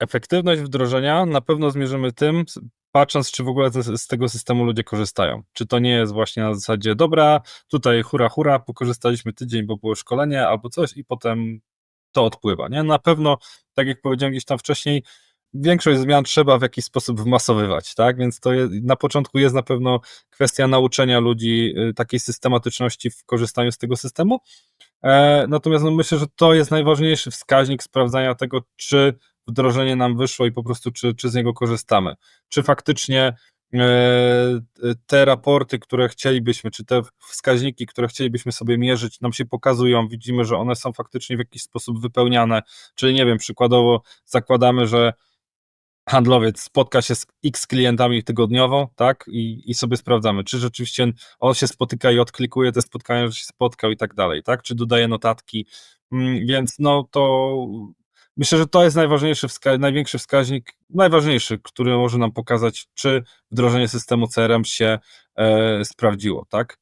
Efektywność wdrożenia na pewno zmierzymy tym, patrząc, czy w ogóle z, z tego systemu ludzie korzystają. Czy to nie jest właśnie na zasadzie, dobra, tutaj hura, hura, pokorzystaliśmy tydzień, bo było szkolenie albo coś i potem to odpływa. Nie? Na pewno, tak jak powiedziałem gdzieś tam wcześniej, większość zmian trzeba w jakiś sposób wmasowywać, tak? Więc to je, na początku jest na pewno kwestia nauczenia ludzi y, takiej systematyczności w korzystaniu z tego systemu. E, natomiast no, myślę, że to jest najważniejszy wskaźnik sprawdzania tego, czy wdrożenie nam wyszło i po prostu czy, czy z niego korzystamy. Czy faktycznie e, te raporty, które chcielibyśmy, czy te wskaźniki, które chcielibyśmy sobie mierzyć, nam się pokazują, widzimy, że one są faktycznie w jakiś sposób wypełniane, czyli nie wiem, przykładowo zakładamy, że handlowiec spotka się z x klientami tygodniowo, tak, i, i sobie sprawdzamy, czy rzeczywiście on się spotyka i odklikuje te spotkania, że się spotkał i tak dalej, tak, czy dodaje notatki, Mm, więc no to myślę, że to jest najważniejszy, wska- największy wskaźnik, najważniejszy, który może nam pokazać, czy wdrożenie systemu CRM się e, sprawdziło, tak.